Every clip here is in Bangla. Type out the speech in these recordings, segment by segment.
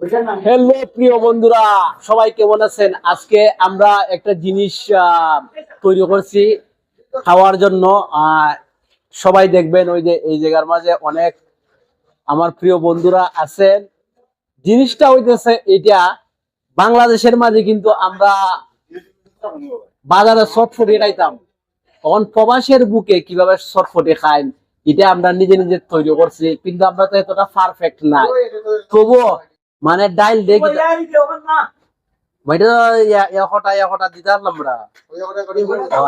হ্যালো প্রিয় বন্ধুরা। সবাই কেমন আছেন? আজকে আমরা একটা জিনিস তৈরি করছি খাওয়ার জন্য। সবাই দেখবেন ওই যে, এই জায়গার মাঝে অনেক আমার প্রিয় বন্ধুরা আছেন। জিনিসটা হইতেছে এটা, বাংলাদেশের মাঝে কিন্তু আমরা বাজারে শর্টফুটে খাইতাম। তখন প্রবাসের বুকে কীভাবে শর্টফুটে খাই এটা আমরা নিজে নিজে তৈরি করছি, কিন্তু আমরা তো এতটা পারফেক্ট না তবুও মানে ডাইল দেখি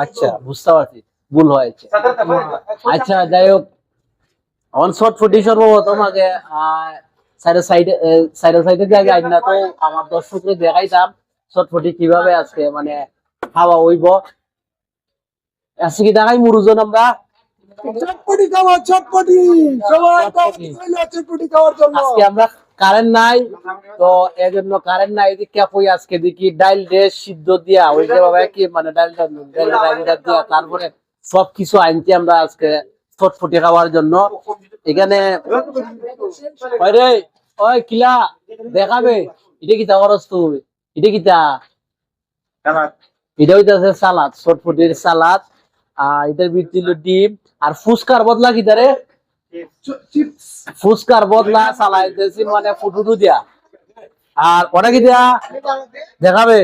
আচ্ছা বুঝতে পারছি। ভুল হয়েছে। আচ্ছা যাই হোক। অন শর্ট ফুটি সর্বপ্রথম আগে সাইডে সাইডে সাইডে সাইডে জায়গা আইন তো আমার দর্শকদের দেখাইতাম শর্ট ফুটি কীভাবে আজকে মানে খাওয়া হইব। আজকে কি দেখাই মুরুজন আমরা? চটপটি খাওয়া চটপটি। সবাই চটপটি। চটপটি চটপটি খাওয়ার জন্য। আজকে আমরা কারেন্ট নাই তো এই জন্য কারেন্ট নাই এদিকে কই আজকে? দেখি ডাইল ডেস সিদ্ধ দিয়া ওই যে বাবা কি মানে ডাইলটা ডাইল ডাইলটা দিয়া তারপরে সব কিছু আনছি আমরা আজকে ছটফটি খাওয়ার জন্য। এখানে ওই রে ওই কিলা দেখাবে? এটা কি তা খরচ তুমি এটা কি তা এটা হইতাছে সালাদ ছটফটির সালাদ আর এটার ভিতরে ডিম আর ফুচকার বদলা কি তারে চিপস ফুচকার বদলা চালাইতেছি মানে ফুটুটু দিয়া। আর ওটা কি দিয়া? দেখাবে?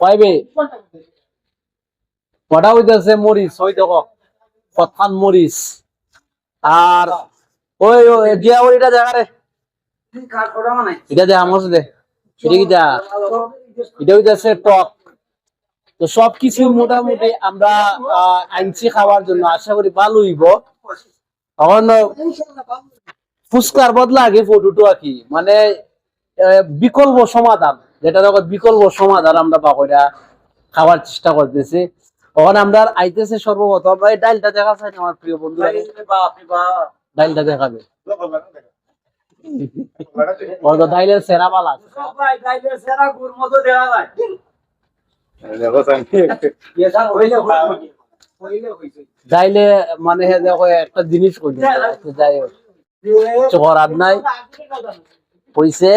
পাইবে হইতেছে মরিচ, ওই দেখো কথান মরিচ। আর ওই ওই দিয়া ওইটা দেখা রে। এটা দেখা আমার দে। এটা এটা হইতেছে টক। তো সবকিছু মোটামুটি আমরা আনছি খাওয়ার জন্য আশা করি ভালো হইব। তখন ফুচকার বদলা আগে ফটোটো আঁকি। মানে বিকল্প সমাধান যেটা দেখো বিকল্প সমাধান আমরা বাকইরা খাওয়ার চেষ্টা করতেছি। তখন আমরা আইতেছে সর্বপ্রথম এই ডালটা দেখা যায় আমার প্রিয় বন্ধু ডালটা দেখাবে। ওর ডাইলের সেরা বালা ডাইলে মানে হে দেখো একটা জিনিস করছে যাই। করার নাই। হইছে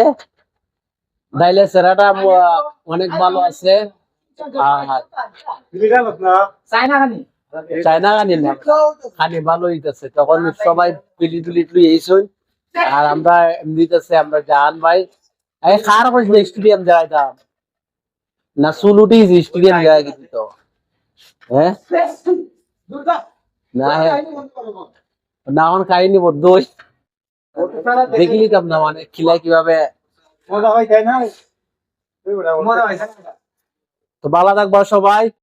ডাইলে সেরাটা অনেক ভালো আছে। আর চায়না না। খানি ভালো হইতেছে। তখন সবাই পিলি তুলি তুলি এইছই আর আমরা এমনিতেছে আমরা জান ভাই। এই খার কইছিল স্টেডিয়াম যাইতাম? না সুলুটি কিছু তো। হ্যাঁ? না হ্যাঁ। না। এখন খাইনি বোধ দোষ। দেখিলি নিতাম না মানে খিলাই কীভাবে। তো ভালো থাকবা সবাই।